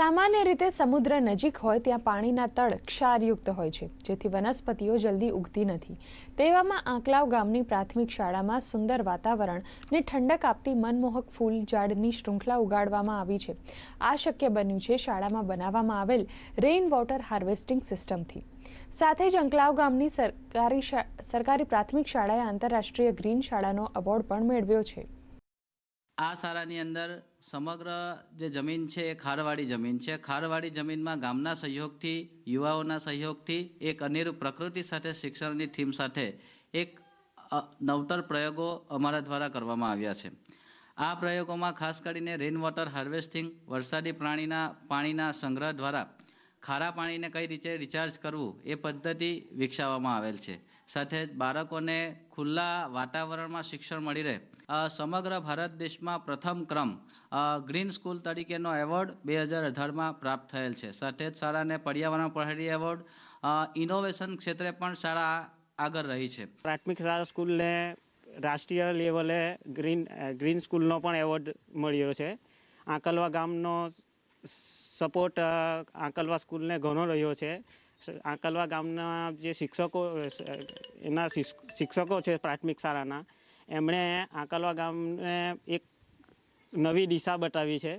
સામાન્ય રીતે સમુદ્ર નજીક હોય ત્યાં પાણીના તળ ક્ષારયુક્ત હોય છે, જેથી વનસ્પતિઓ જલ્દી ઉગતી નથી. તેવામાં આંકલાવ ગામની પ્રાથમિક શાળામાં સુંદર વાતાવરણ ને ઠંડક આપતી મનમોહક ફૂલ ઝાડની શૃંખલા ઉગાડવામાં આવી છે. આ શક્ય બન્યું છે શાળામાં બનાવવામાં આવેલ રેઇન વોટર હાર્વેસ્ટિંગ સિસ્ટમથી સાથે જ અંકલાવ ગામની સરકારી સરકારી પ્રાથમિક શાળાએ આંતરરાષ્ટ્રીય ગ્રીન શાળાનો એવોર્ડ પણ મેળવ્યો છે. આ શાળાની અંદર સમગ્ર જે જમીન છે એ ખારવાળી જમીન છે. ખારવાળી જમીનમાં ગામના સહયોગથી, યુવાઓના સહયોગથી, એક અનેરું પ્રકૃતિ સાથે શિક્ષણની થીમ સાથે એક નવતર પ્રયોગો અમારા દ્વારા કરવામાં આવ્યા છે. આ પ્રયોગોમાં ખાસ કરીને રેન વોટર હાર્વેસ્ટિંગ વરસાદી પ્રાણીના, પાણીના સંગ્રહ દ્વારા ખારા પાણીને કઈ રીતે રિચાર્જ કરવું એ પદ્ધતિ વિકસાવવામાં આવેલ છે. સાથે જ બાળકોને ખુલ્લા વાતાવરણમાં શિક્ષણ મળી રહે. સમગ્ર ભારત દેશમાં પ્રથમ ક્રમ ગ્રીન સ્કૂલ તરીકેનો એવોર્ડ બે હજાર અઢારમાં પ્રાપ્ત થયેલ છે. સાથે જ શાળાને પર્યાવરણ પ્રહરી એવોર્ડ ઇનોવેશન ક્ષેત્રે પણ શાળા આગળ રહી છે. પ્રાથમિક શાળા સ્કૂલને રાષ્ટ્રીય લેવલે ગ્રીન ગ્રીન સ્કૂલનો પણ એવોર્ડ મળ્યો છે. આંકલવા ગામનો સપોર્ટ આંકલવા સ્કૂલને ઘણો રહ્યો છે. આંકલવા ગામના જે શિક્ષકો એના શિક્ષકો છે પ્રાથમિક શાળાના, એમણે આંકલવા ગામને એક નવી દિશા બતાવી છે.